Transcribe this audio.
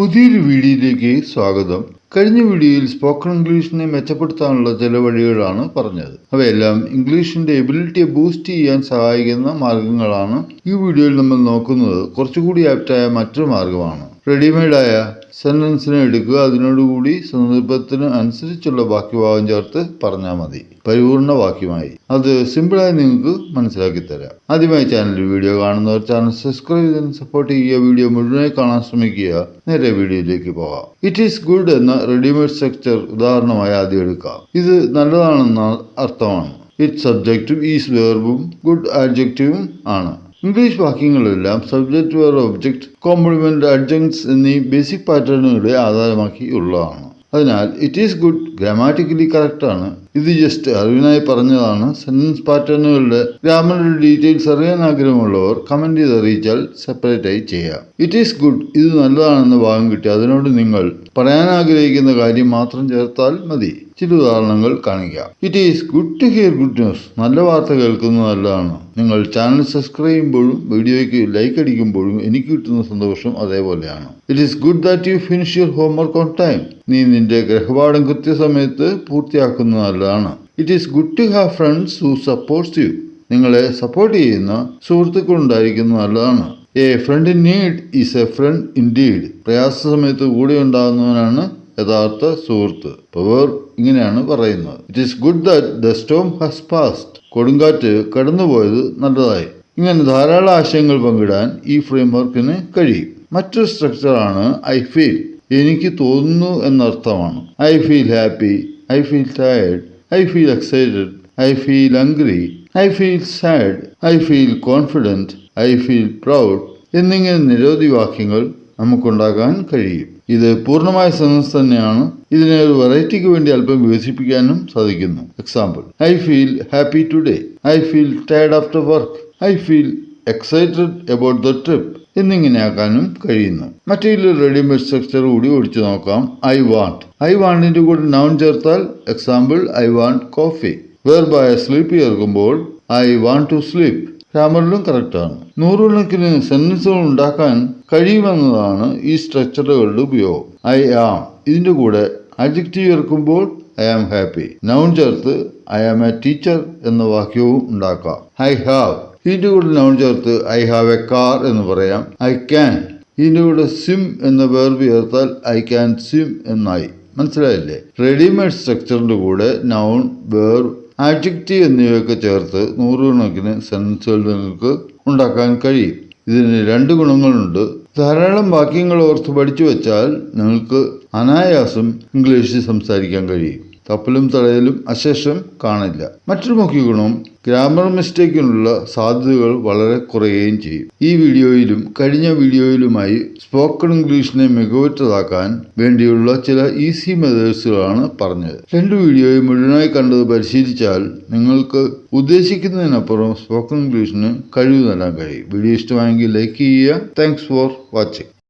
പുതിയൊരു വീഡിയോയിലേക്ക് സ്വാഗതം. കഴിഞ്ഞ വീഡിയോയിൽ സ്പോക്കൺ ഇംഗ്ലീഷിനെ മെച്ചപ്പെടുത്താനുള്ള ചില വഴികളാണ് പറഞ്ഞത്. അവയെല്ലാം ഇംഗ്ലീഷിന്റെ എബിലിറ്റിയെ ബൂസ്റ്റ് ചെയ്യാൻ സഹായിക്കുന്ന മാർഗങ്ങളാണ് ഈ വീഡിയോയിൽ നമ്മൾ നോക്കുന്നത്. കുറച്ചുകൂടി ആപ്റ്റായ മറ്റൊരു മാർഗമാണ്. റെഡിമെയ്ഡായ സെന്റൻസിനെ എടുക്കുക. അതിനോടുകൂടി സന്ദർഭത്തിന് അനുസരിച്ചുള്ള വാക്യഭാവം ചേർത്ത് പറഞ്ഞാൽ മതി. പരിപൂർണ വാക്യമായി. അത് സിമ്പിളായി നിങ്ങൾക്ക് മനസ്സിലാക്കി തരാം. ആദ്യമായി ചാനൽ വീഡിയോ കാണുന്നവർ ചാനൽ സബ്സ്ക്രൈബ് ചെയ്ത് സപ്പോർട്ട് ചെയ്യുക. വീഡിയോ മുഴുവനായി കാണാൻ ശ്രമിക്കുക. നേരെ വീഡിയോയിലേക്ക് പോകാം. ഇറ്റ് ഈസ് ഗുഡ് എന്ന റെഡിമെയ്ഡ് സ്ട്രക്ചർ ഉദാഹരണമായി ആദ്യം എടുക്കാം. ഇത് നല്ലതാണെന്ന അർത്ഥമാണ്. ഇറ്റ് സബ്ജക്റ്റും ഈസ് വേർബും ഗുഡ് ആഡ്ജക്റ്റീവും ആണ്. English വാക്യങ്ങളെല്ലാം subject verb object complement adjuncts എന്നീ ബേസിക് പാറ്റേണുകളെ ആധാരമാക്കി ഉള്ളതാണ് അതിനാൽ it is good grammatically correct ആണ്. ഇത് ജസ്റ്റ് അറിവിനായി പറഞ്ഞതാണ്. സെന്റൻസ് പാറ്റേണുകളുടെ ഗ്രാമറുടെ ഡീറ്റെയിൽസ് അറിയാൻ ആഗ്രഹമുള്ളവർ കമന്റ് ചെയ്ത് അറിയിച്ചാൽ സെപ്പറേറ്റ് ആയി ചെയ്യാം. ഇറ്റ് ഈസ് ഗുഡ് ഇത് നല്ലതാണെന്ന് ഭാഗം കിട്ടി. അതിനോട് നിങ്ങൾ പറയാൻ ആഗ്രഹിക്കുന്ന കാര്യം മാത്രം ചേർത്താൽ മതി. ചില ഉദാഹരണങ്ങൾ കാണിക്കാം. It is good to hear good news നല്ല വാർത്ത കേൾക്കുന്നത് നല്ലതാണ്. നിങ്ങൾ ചാനൽ സബ്സ്ക്രൈബ് ചെയ്യുമ്പോഴും വീഡിയോയ്ക്ക് ലൈക്ക് അടിക്കുമ്പോഴും എനിക്ക് കിട്ടുന്ന സന്തോഷം അതേപോലെയാണ്. It is good that you finish your homework on time നീ നിന്റെ ഗ്രഹപാഠം കൃത്യസമയത്ത് പൂർത്തിയാക്കുന്നത് നല്ലതാണ്. It is good to have friends who supports you നിങ്ങളെ സപ്പോർട്ട് ചെയ്യുന്ന സുഹൃത്തുക്കൾ ഉണ്ടായിരിക്കുന്നത് നല്ലതാണ്. A friend in need is a friend in deed പ്രയാസ സമയത്ത് കൂടെ ഉണ്ടാകുന്നവനാണ് യഥാർത്ഥ സുഹൃത്ത്. പവർ ഇങ്ങനെയാണ് പറയുന്നത്. It is good that the storm has passed കൊടുങ്കാറ്റ് കടന്നുപോയത് നല്ലതായി. ഇങ്ങനെ ധാരാളം ആശയങ്ങൾ പങ്കിടാൻ ഈ ഫ്രെയിംവർക്കിന് കഴിയും. മറ്റൊരു സ്ട്രക്ചറാണ് ഐ ഫീൽ എനിക്ക് തോന്നുന്നു എന്നർത്ഥമാണ്. I feel happy I feel tired I feel excited. I feel angry. I feel sad. I feel confident. I feel proud. എന്നിങ്ങനെ നിരവധി വാക്യങ്ങൾ നമുക്കുണ്ടാക്കാൻ കഴിയും ഇത് പൂർണമായ സെൻസ് തന്നെയാണ് ഇതിനെ ഒരു വെറൈറ്റിക്ക് വേണ്ടി അല്പം വികസിപ്പിക്കാനും സാധിക്കുന്നു example I feel happy today I feel tired after work I feel excited about the trip എന്നിങ്ങനെയാക്കാനും കഴിയുന്നു. മറ്റൊരു റെഡിമെയ്ഡ് സ്ട്രക്ചർ കൂടി ഒഴിച്ചു നോക്കാം. ഐ വാണ്ട് ഐ വാണ്ടിന്റെ കൂടെ നൗൺ ചേർത്താൽ എക്സാമ്പിൾ ഐ വാണ്ട് കോഫി വേർബായ സ്ലീപ്പ് ചേർക്കുമ്പോൾ ഐ വാണ്ട് ടു സ്ലീപ്പ് ഗ്രാമറിലും കറക്റ്റാണ് നൂറുകണക്കിന് സെന്റൻസുകൾ ഉണ്ടാക്കാൻ കഴിയുമെന്നതാണ് ഈ സ്ട്രക്ചറുകളുടെ ഉപയോഗം. ഐ ആം ഇതിന്റെ കൂടെ അഡ്ജക്റ്റീവ് ചേർക്കുമ്പോൾ ഐ ആം ഹാപ്പി നൗൺ ചേർത്ത് ഐ ആം എ ടീച്ചർ എന്ന വാക്യവും ഉണ്ടാക്കാം. ഐ ഹാവ് ഇതിന്റെ കൂടെ നൗൺ ചേർത്ത് ഐ ഹാവ് എ കാർ എന്ന് പറയാം. ഐ ക്യാൻ ഇതിന്റെ കൂടെ സിം എന്ന വേർബ് ചേർത്താൽ ഐ ക്യാൻ സിം എന്നായി. മനസ്സിലായില്ലേ? റെഡിമെയ്ഡ് സ്ട്രക്ചറിന്റെ കൂടെ നൗൺ വേർബ് ആഡ്ജക്റ്റീവ് എന്നിവയൊക്കെ ചേർത്ത് നൂറുകണക്കിന് സെൻസുകൾ നിങ്ങൾക്ക് ഉണ്ടാക്കാൻ കഴിയും. ഇതിന് രണ്ട് ഗുണങ്ങളുണ്ട്. ധാരാളം വാക്യങ്ങൾ ഓർത്ത് പഠിച്ചു വെച്ചാൽ നിങ്ങൾക്ക് അനായാസം ഇംഗ്ലീഷിൽ സംസാരിക്കാൻ കഴിയും. തപ്പലും തടയലും അശേഷം കാണില്ല. മറ്റൊരു മുഖ്യ ഗുണം ഗ്രാമർ മിസ്റ്റേക്കിനുള്ള സാധ്യതകൾ വളരെ കുറയുകയും ചെയ്യും. ഈ വീഡിയോയിലും കഴിഞ്ഞ വീഡിയോയിലുമായി സ്പോക്കൺ ഇംഗ്ലീഷിനെ മികവുറ്റതാക്കാൻ വേണ്ടിയുള്ള ചില ഈസി മെത്തേഡ്സുകളാണ് പറഞ്ഞത്. രണ്ട് വീഡിയോയും മുഴുവനായി കണ്ടത് പരിശീലിച്ചാൽ നിങ്ങൾക്ക് ഉദ്ദേശിക്കുന്നതിനപ്പുറം സ്പോക്കൺ ഇംഗ്ലീഷിന് കഴിവ് നേടാൻ കഴിയും. വീഡിയോ ഇഷ്ടമായെങ്കിൽ ലൈക്ക് ചെയ്യുക. Thanks for watching.